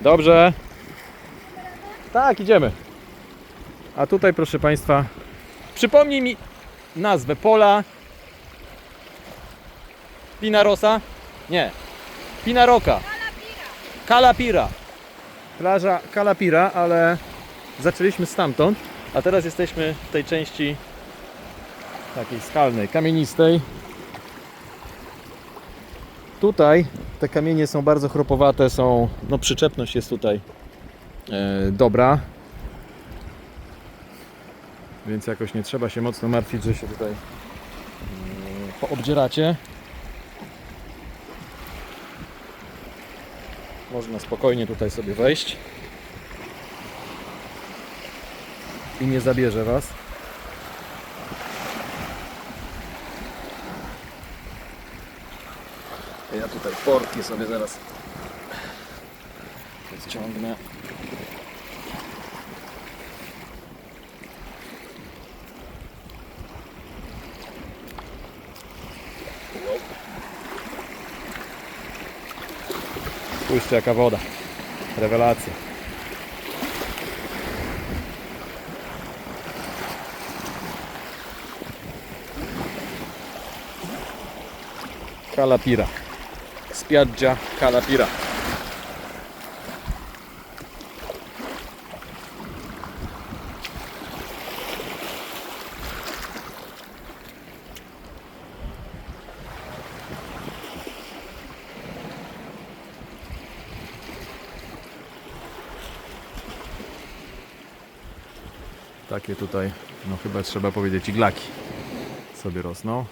Dobrze. Tak, idziemy. A tutaj, proszę Państwa, przypomnij mi nazwę pola. Pinarosa? Nie. Pinaroka. Kalapira. Plaża Kalapira, ale zaczęliśmy stamtąd, a teraz jesteśmy w tej części takiej skalnej, kamienistej. Tutaj te kamienie są bardzo chropowate, są, no przyczepność jest tutaj e, dobra. Więc jakoś nie trzeba się mocno martwić, że się tutaj e, poobdzieracie. Można spokojnie tutaj sobie wejść. I nie zabierze Was. Ja tutaj portki sobie zaraz ściągnę. Spójrzcie jaka woda. Rewelacja. Kalapira. Spiaggia Calapira. Takie tutaj, no chyba trzeba powiedzieć, iglaki sobie rosną.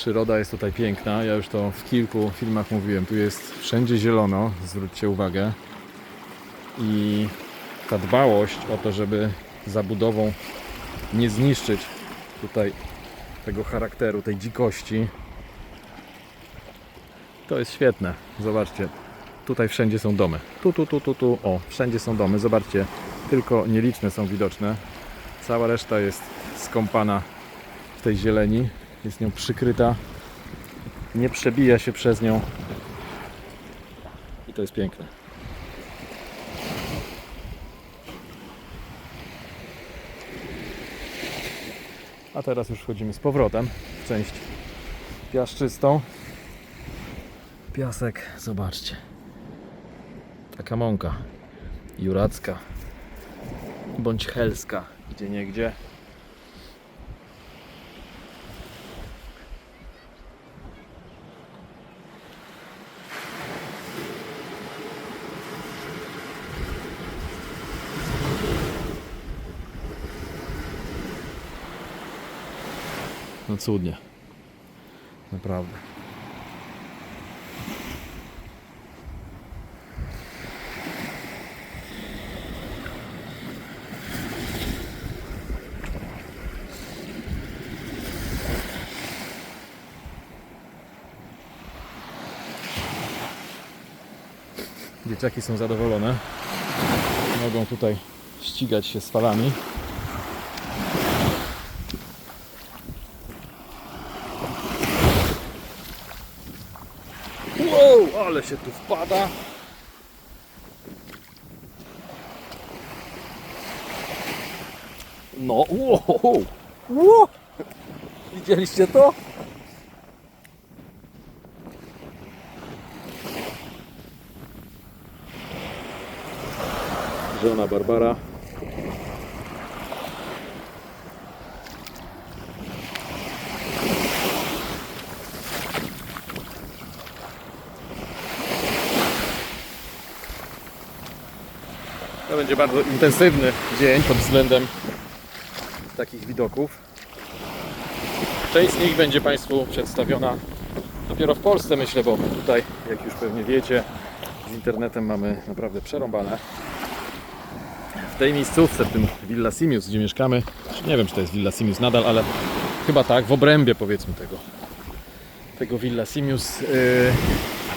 Przyroda jest tutaj piękna. Ja już to w kilku filmach mówiłem. Tu jest wszędzie zielono, zwróćcie uwagę. I ta dbałość o to, żeby zabudową nie zniszczyć tutaj tego charakteru, tej dzikości. To jest świetne. Zobaczcie. Tutaj wszędzie są domy. Tu, tu, tu, tu, tu. O, wszędzie są domy. Zobaczcie. Tylko nieliczne są widoczne. Cała reszta jest skąpana w tej zieleni jest nią przykryta, nie przebija się przez nią i to jest piękne. A teraz już wchodzimy z powrotem w część piaszczystą. Piasek, zobaczcie. Taka mąka juracka bądź helska, gdzie niegdzie. No cudnie. Naprawdę. Dzieciaki są zadowolone. Mogą tutaj ścigać się z falami. Wow, ale się tu wpada. No, wow, wow. Widzieliście to? Żona Barbara. To będzie bardzo intensywny dzień pod względem takich widoków. Część z nich będzie Państwu przedstawiona dopiero w Polsce, myślę, bo tutaj, jak już pewnie wiecie, z internetem mamy naprawdę przerąbane. W tej miejscówce, w tym Villa Simius, gdzie mieszkamy, nie wiem, czy to jest Villa Simius nadal, ale chyba tak, w obrębie powiedzmy tego, tego Villa Simius. Yy,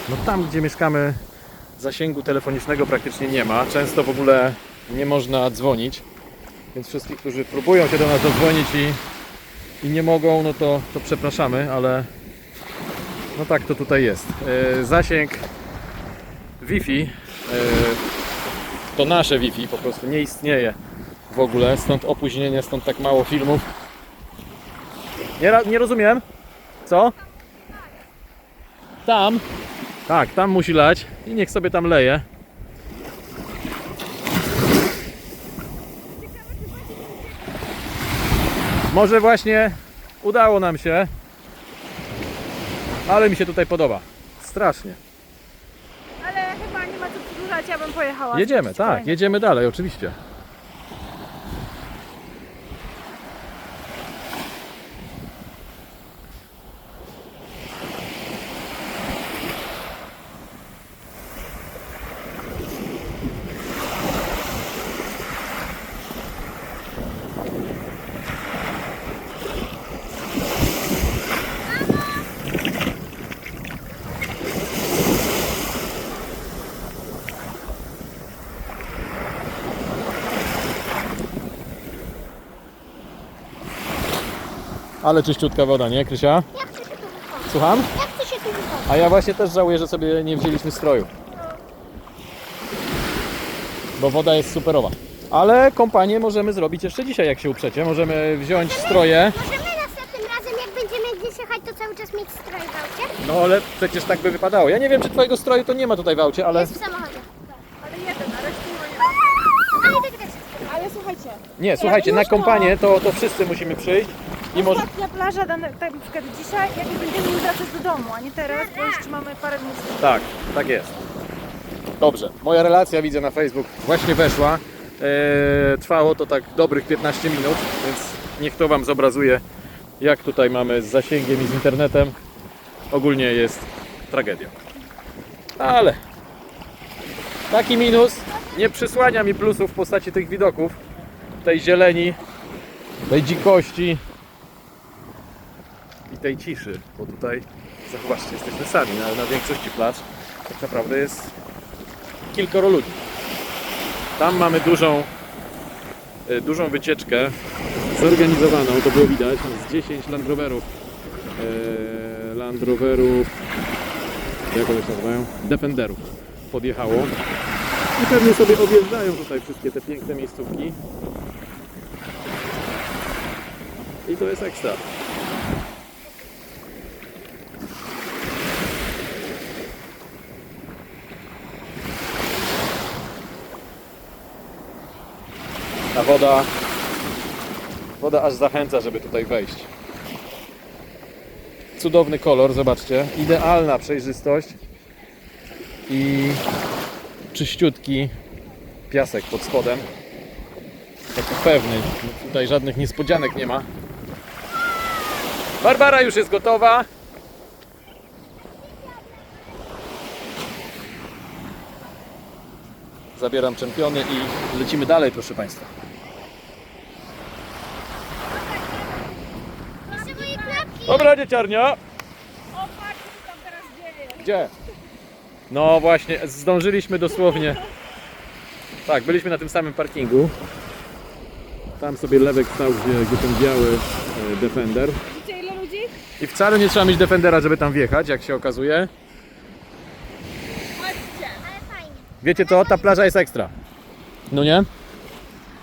no tam, gdzie mieszkamy, zasięgu telefonicznego praktycznie nie ma. Często w ogóle nie można dzwonić. Więc wszystkich, którzy próbują się do nas dodzwonić i, i nie mogą, no to, to przepraszamy, ale no tak to tutaj jest. E, zasięg Wi-Fi e, to nasze Wi-Fi po prostu nie istnieje w ogóle, stąd opóźnienie, stąd tak mało filmów. Nie, nie rozumiem. Co? Tam. Tak, tam musi lać i niech sobie tam leje. Może właśnie udało nam się, ale mi się tutaj podoba. Strasznie. Ale chyba nie ma co przedłużać, ja bym pojechała. Jedziemy, tak, jedziemy dalej, oczywiście. Ale czyściutka woda, nie, Krysia? Jak chcę się tu wykąpać? Słucham? Jak chcę się tu? A ja właśnie też żałuję, że sobie nie wzięliśmy stroju. Bo woda jest superowa. Ale kompanię możemy zrobić jeszcze dzisiaj, jak się uprzecie. Możemy wziąć stroje. Możemy następnym razem, jak będziemy gdzieś jechać, to cały czas mieć stroj w aucie? No ale przecież tak by wypadało. Ja nie wiem, czy twojego stroju to nie ma tutaj w aucie, ale... Jest w samochodzie. Ale jeden, a nie ma. Tak też jest. Ale słuchajcie, Nie, słuchajcie, na kompanię to, to wszyscy musimy przyjść. I może... ostatnia plaża, dane, tak na przykład dzisiaj, jak będziemy wracać do domu, a nie teraz, bo jeszcze mamy parę dni. Tak, tak jest. Dobrze, moja relacja widzę na Facebook właśnie weszła. Eee, trwało to tak dobrych 15 minut, więc niech to Wam zobrazuje, jak tutaj mamy z zasięgiem i z internetem. Ogólnie jest tragedia. Ale taki minus nie przysłania mi plusów w postaci tych widoków, tej zieleni, tej dzikości tej ciszy, bo tutaj zobaczcie, jesteśmy sami, ale na większości plaż tak naprawdę jest kilkoro ludzi. Tam mamy dużą, y, dużą wycieczkę zorganizowaną, to było widać, z 10 Land Roverów. e, Land Roverów, jak one się nazywają? Defenderów podjechało. I pewnie sobie objeżdżają tutaj wszystkie te piękne miejscówki. I to jest ekstra. Woda, woda aż zachęca, żeby tutaj wejść. Cudowny kolor, zobaczcie. Idealna przejrzystość i czyściutki piasek pod spodem. Taki pewny. Tutaj żadnych niespodzianek nie ma. Barbara już jest gotowa. Zabieram czempiony i lecimy dalej, proszę Państwa. Dobra, dzieciarnia. O, patrz, co tam teraz dzieje. Gdzie? No właśnie, zdążyliśmy dosłownie. Tak, byliśmy na tym samym parkingu. Tam sobie Lewek stał, gdzie, gdzie ten biały e, Defender. Widzicie ile ludzi? I wcale nie trzeba mieć Defendera, żeby tam wjechać, jak się okazuje. Chodźcie. Ale fajnie. Wiecie co? Ta plaża jest ekstra. No nie?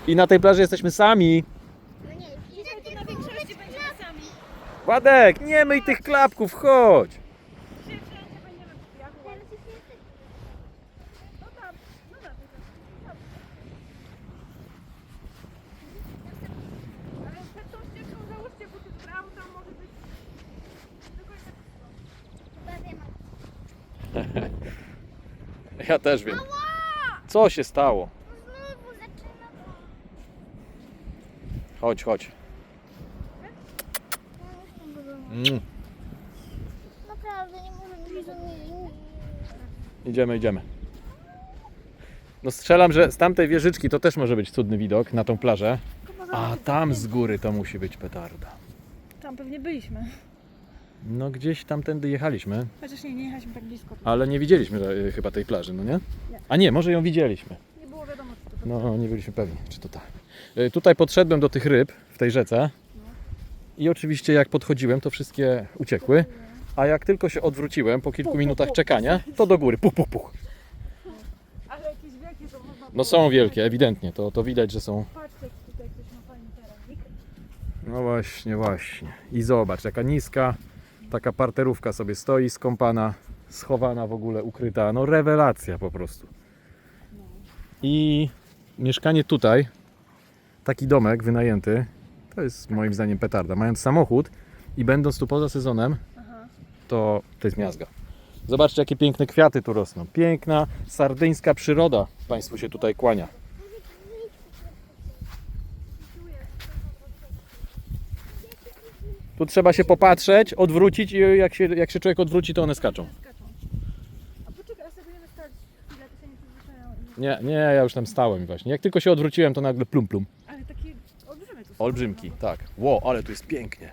I na tej plaży jesteśmy sami. Tam może być... Tylko nie tak Ja też wiem. Co się stało? Chodź, chodź. Naprawdę nie możemy się zamienić. Idziemy, idziemy. No strzelam, że z tamtej wieżyczki to też może być cudny widok na tą plażę. A tam z góry to musi być petarda. Tam pewnie byliśmy. No gdzieś tamtędy jechaliśmy, Chociaż nie, nie jechaliśmy tak blisko. ale nie widzieliśmy e, chyba tej plaży, no nie? Nie. A nie, może ją widzieliśmy. Nie było wiadomo, co to No nie byliśmy pewni, czy to tak. Y, Tutaj podszedłem do tych ryb w tej rzece i oczywiście jak podchodziłem, to wszystkie uciekły. A jak tylko się odwróciłem po kilku minutach czekania, to do góry. Puch, puch, puch. Ale jakieś wielkie można No są wielkie, ewidentnie. To, to widać, że są. Patrzcie, jak tutaj ktoś ma fajny teranik. No właśnie, właśnie. I zobacz, jaka niska, taka parterówka sobie stoi, skąpana, schowana w ogóle, ukryta. No rewelacja po prostu. I mieszkanie tutaj, taki domek wynajęty, to jest moim zdaniem petarda. Mając samochód i będąc tu poza sezonem, to to jest miazga. Zobaczcie, jakie piękne kwiaty tu rosną. Piękna, sardyńska przyroda Państwu się tutaj kłania. Tu trzeba się popatrzeć, odwrócić i jak się, jak się człowiek odwróci, to one skaczą. Nie, nie, ja już tam stałem właśnie. Jak tylko się odwróciłem, to nagle plum plum. Ale takie olbrzymy tu są. Olbrzymki, tak. Ło, ale tu jest pięknie.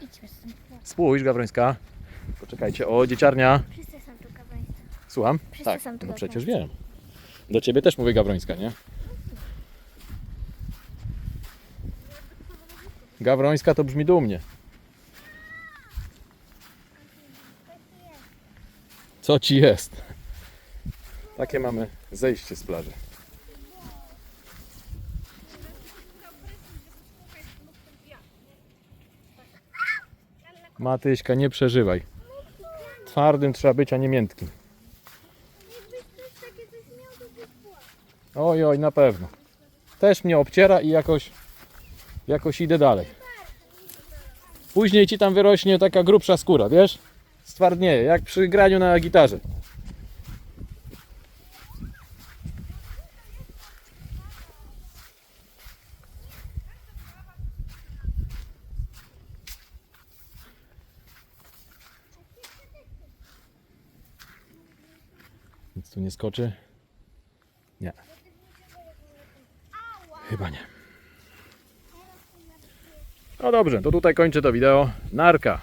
Spójrz, Gawrońska. Poczekajcie, o, dzieciarnia. Wszyscy są tu kawańscy. Słucham? Wszyscy Tak, są tu no przecież wiem. Do ciebie też mówię Gawrońska, nie? Gawrońska to brzmi dumnie. Co ci jest? Takie mamy zejście z plaży. Matyśka, nie przeżywaj. Twardym trzeba być, a nie miętkim. Oj, oj, na pewno. Też mnie obciera i jakoś, jakoś idę dalej. Później ci tam wyrośnie taka grubsza skóra, wiesz? Stwardnieje, jak przy graniu na gitarze. Tu nie skoczy. Nie. Chyba nie. No dobrze, to tutaj kończę to wideo. Narka.